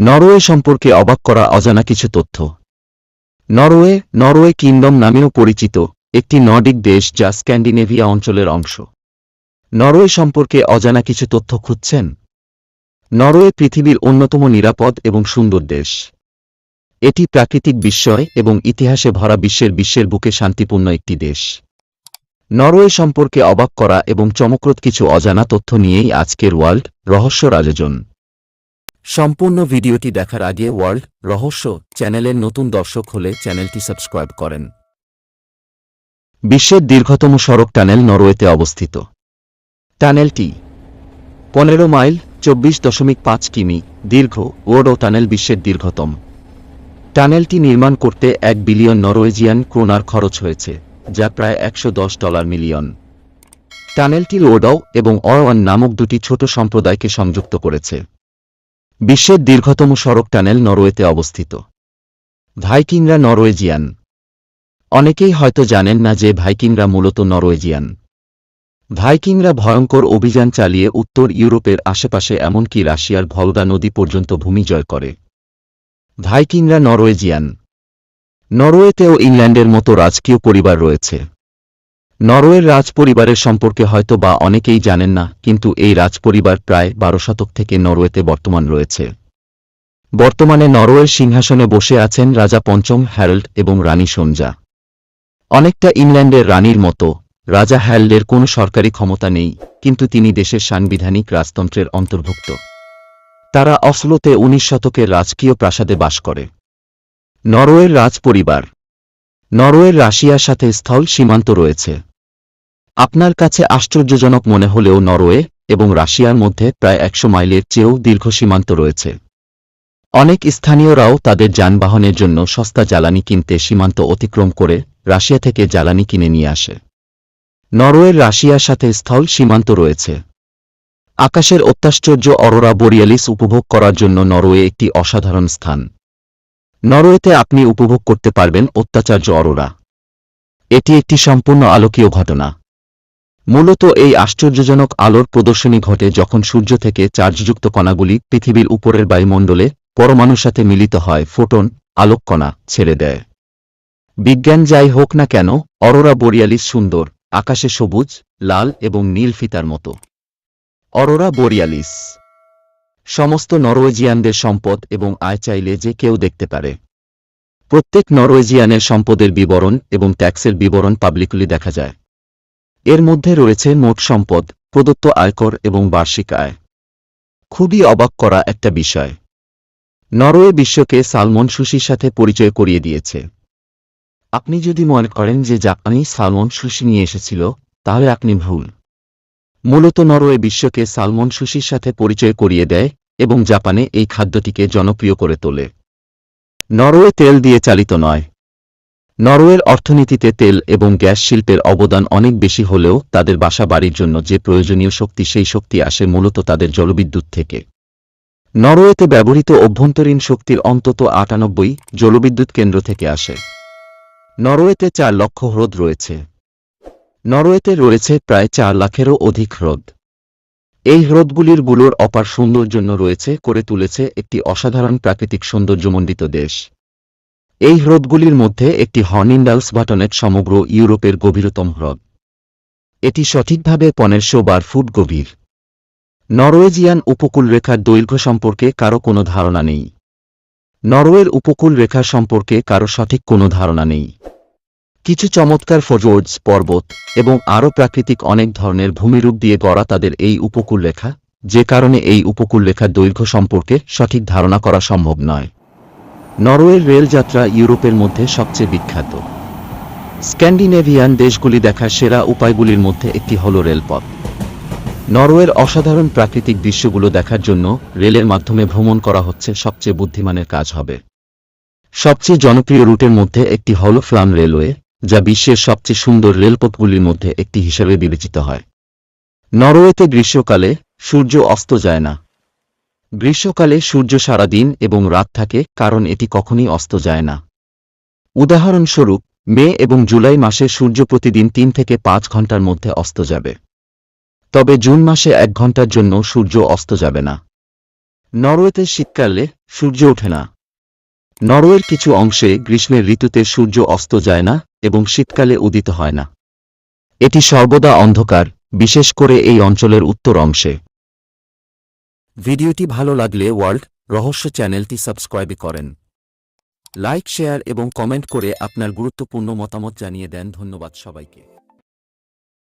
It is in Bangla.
নরওয়ে সম্পর্কে অবাক করা অজানা কিছু তথ্য। নরওয়ে নরওয়ে কিংডম নামেও পরিচিত, একটি নর্ডিক দেশ যা স্ক্যান্ডিনেভিয়া অঞ্চলের অংশ। নরওয়ে সম্পর্কে অজানা কিছু তথ্য খুঁজছেন? নরওয়ে পৃথিবীর অন্যতম নিরাপদ এবং সুন্দর দেশ। এটি প্রাকৃতিক বিস্ময় এবং ইতিহাসে ভরা বিশ্বের বিশ্বের বুকে শান্তিপূর্ণ একটি দেশ। নরওয়ে সম্পর্কে অবাক করা এবং চমকপ্রদ কিছু অজানা তথ্য নিয়েই আজকের ওয়ার্ল্ড রহস্য রাজজন। সম্পূর্ণ ভিডিওটি দেখার আগে ওয়ার্ল্ড রহস্য চ্যানেলের নতুন দর্শক হলে চ্যানেলটি সাবস্ক্রাইব করেন। বিশ্বের দীর্ঘতম সড়ক টানেল নরওয়েতে অবস্থিত। টানেলটি পনেরো মাইল চব্বিশ দশমিক পাঁচ কিমি দীর্ঘ ওডো টানেল বিশ্বের দীর্ঘতম। টানেলটি নির্মাণ করতে এক বিলিয়ন নরওয়েজিয়ান ক্রোনার খরচ হয়েছে, যা প্রায় একশো দশ ডলার মিলিয়ন। টানেলটি লোডাও এবং অরওয়ান নামক দুটি ছোট সম্প্রদায়কে সংযুক্ত করেছে। বিশ্বের দীর্ঘতম সড়ক টানেল নরওয়েতে অবস্থিত। ভাইকিংরা নরওয়েজিয়ান। অনেকেই হয়তো জানেন না যে ভাইকিংরা মূলত নরওয়েজিয়ান। ভাইকিংরা ভয়ঙ্কর অভিযান চালিয়ে উত্তর ইউরোপের আশেপাশে এমনকি রাশিয়ার ভলগা নদী পর্যন্ত ভূমি জয় করে। ভাইকিংরা নরওয়েজিয়ান। নরওয়েতেও ইংল্যান্ডের মতো রাজকীয় পরিবার রয়েছে। নরওয়ের রাজপরিবারের সম্পর্কে হয়তো বা অনেকেই জানেন না, কিন্তু এই রাজপরিবার প্রায় বারো শতক থেকে নরওয়েতে বর্তমান রয়েছে। বর্তমানে নরওয়ের সিংহাসনে বসে আছেন রাজা পঞ্চম হ্যারল্ড এবং রানী সঞ্জা। অনেকটা ইংল্যান্ডের রানীর মতো, রাজা হ্যারল্ডের কোনো সরকারি ক্ষমতা নেই, কিন্তু তিনি দেশের সাংবিধানিক রাজতন্ত্রের অন্তর্ভুক্ত। তারা অসলোতে উনিশ শতকের রাজকীয় প্রাসাদে বাস করে। নরওয়ের রাজপরিবার। নরওয়ের রাশিয়ার সাথে স্থল সীমান্ত রয়েছে। আপনার কাছে আশ্চর্যজনক মনে হলেও নরওয়ে এবং রাশিয়ার মধ্যে প্রায় একশো মাইলের চেয়েও দীর্ঘ সীমান্ত রয়েছে। অনেক স্থানীয়রাও তাদের যানবাহনের জন্য সস্তা জ্বালানি কিনতে সীমান্ত অতিক্রম করে রাশিয়া থেকে জ্বালানি কিনে নিয়ে আসে। নরওয়ের রাশিয়ার সাথে স্থল সীমান্ত রয়েছে। আকাশের অত্যাশ্চর্য অরোরা বোরিয়ালিস উপভোগ করার জন্য নরওয়ে একটি অসাধারণ স্থান। নরওয়েতে আপনি উপভোগ করতে পারবেন অত্যাচার্য অরোরা। এটি একটি সম্পূর্ণ আলোকীয় ঘটনা। মূলত এই আশ্চর্যজনক আলোর প্রদর্শনী ঘটে যখন সূর্য থেকে চার্জযুক্ত কণাগুলি পৃথিবীর উপরের বায়ুমণ্ডলে পরমাণুর সাথে মিলিত হয়, ফোটন, আলোককণা ছেড়ে দেয়। বিজ্ঞান যাই হোক না কেন, অরোরা বোরিয়ালিস সুন্দর, আকাশে সবুজ, লাল এবং নীল ফিতার মতো। Aurora borealis. সমস্ত নরওয়েজিয়ানদের সম্পদ এবং আয় চাইলে যে কেউ দেখতে পারে। প্রত্যেক নরওয়েজিয়ানের সম্পদের বিবরণ এবং ট্যাক্সের বিবরণ পাবলিকলি দেখা যায়। এর মধ্যে রয়েছে মোট সম্পদ, প্রদত্ত আয়কর এবং বার্ষিক আয়। খুবই অবাক করা একটা বিষয়। নরওয়ে বিশ্বকে সালমন সুশির সাথে পরিচয় করিয়ে দিয়েছে। আপনি যদি মনে করেন যে জাপানি সালমন সুশি নিয়ে এসেছিল, তাহলে আপনি ভুল। মূলত নরওয়ে বিশ্বকে সালমন সুশির সাথে পরিচয় করিয়ে দেয় এবং জাপানে এই খাদ্যটিকে জনপ্রিয় করে তোলে। নরওয়ে তেল দিয়ে চালিত নয় নরওয়ের অর্থনীতিতে তেল এবং গ্যাস শিল্পের অবদান অনেক বেশি হলেও তাদের বাসা বাড়ির জন্য যে প্রয়োজনীয় শক্তি, সেই শক্তি আসে মূলত তাদের জলবিদ্যুৎ থেকে। নরওয়েতে ব্যবহৃত অভ্যন্তরীণ শক্তির অন্তত আটানব্বই জলবিদ্যুৎ কেন্দ্র থেকে আসে। নরওয়েতে চার লক্ষ হ্রদ রয়েছে। নরওয়েতে রয়েছে প্রায় চার লাখেরও অধিক হ্রদ। এই হ্রদগুলির বুলোর অপার সৌন্দর্য রয়েছে, করে তুলেছে একটি অসাধারণ প্রাকৃতিক সৌন্দর্যমণ্ডিত দেশ। এই হ্রদগুলির মধ্যে একটি হর্নিন্ডালস বাটনেট সমগ্র ইউরোপের গভীরতম হ্রদ। এটি সঠিকভাবে পনেরশো বার ফুট গভীর। নরওয়েজিয়ান উপকূল রেখার দৈর্ঘ্য সম্পর্কে কারও কোনো ধারণা নেই। নরওয়ের উপকূল রেখা সম্পর্কে কারও সঠিক কোনো ধারণা নেই। কিছু চমৎকার ফজোর্ডস পর্বত এবং আরও প্রাকৃতিক অনেক ধরনের ভূমিরূপ দিয়ে গড়া তাদের এই উপকূল রেখা যে কারণে এই উপকূল রেখার দৈর্ঘ্য সম্পর্কে সঠিক ধারণা করা সম্ভব নয়। নরওয়ের রেলযাত্রা ইউরোপের মধ্যে সবচেয়ে বিখ্যাত। স্ক্যান্ডিনেভিয়ান দেশগুলি দেখার সেরা উপায়গুলির মধ্যে একটি হল রেলপথ। নরওয়ের অসাধারণ প্রাকৃতিক দৃশ্যগুলো দেখার জন্য রেলের মাধ্যমে ভ্রমণ করা হচ্ছে সবচেয়ে বুদ্ধিমানের কাজ হবে। সবচেয়ে জনপ্রিয় রুটের মধ্যে একটি হল ফ্লাম রেলওয়ে, যা বিশ্বের সবচেয়ে সুন্দর রেলপথগুলির মধ্যে একটি হিসেবে বিবেচিত হয়। নরওয়েতে গ্রীষ্মকালে সূর্য অস্ত যায় না গ্রীষ্মকালে সূর্য সারা দিন এবং রাত থাকে, কারণ এটি কখনই অস্ত যায় না। উদাহরণস্বরূপ, মে এবং জুলাই মাসে সূর্য প্রতিদিন তিন থেকে পাঁচ ঘণ্টার মধ্যে অস্ত যাবে। তবে জুন মাসে এক ঘণ্টার জন্য সূর্য অস্ত যাবে না। নরওয়েতে শীতকালে সূর্য ওঠে না। নরওয়ের কিছু অংশে গ্রীষ্মের ঋতুতে সূর্য অস্ত যায় না এবং শীতকালে উদিত হয় না। এটি সর্বদা অন্ধকার, বিশেষ করে এই অঞ্চলের উত্তর অংশে। ভিডিওটি ভালো লাগলে ওয়ার্ল্ড রহস্য চ্যানেলটি সাবস্ক্রাইব করেন। লাইক, শেয়ার এবং কমেন্ট করে আপনার গুরুত্বপূর্ণ মতামত জানিয়ে দেন। ধন্যবাদ সবাইকে।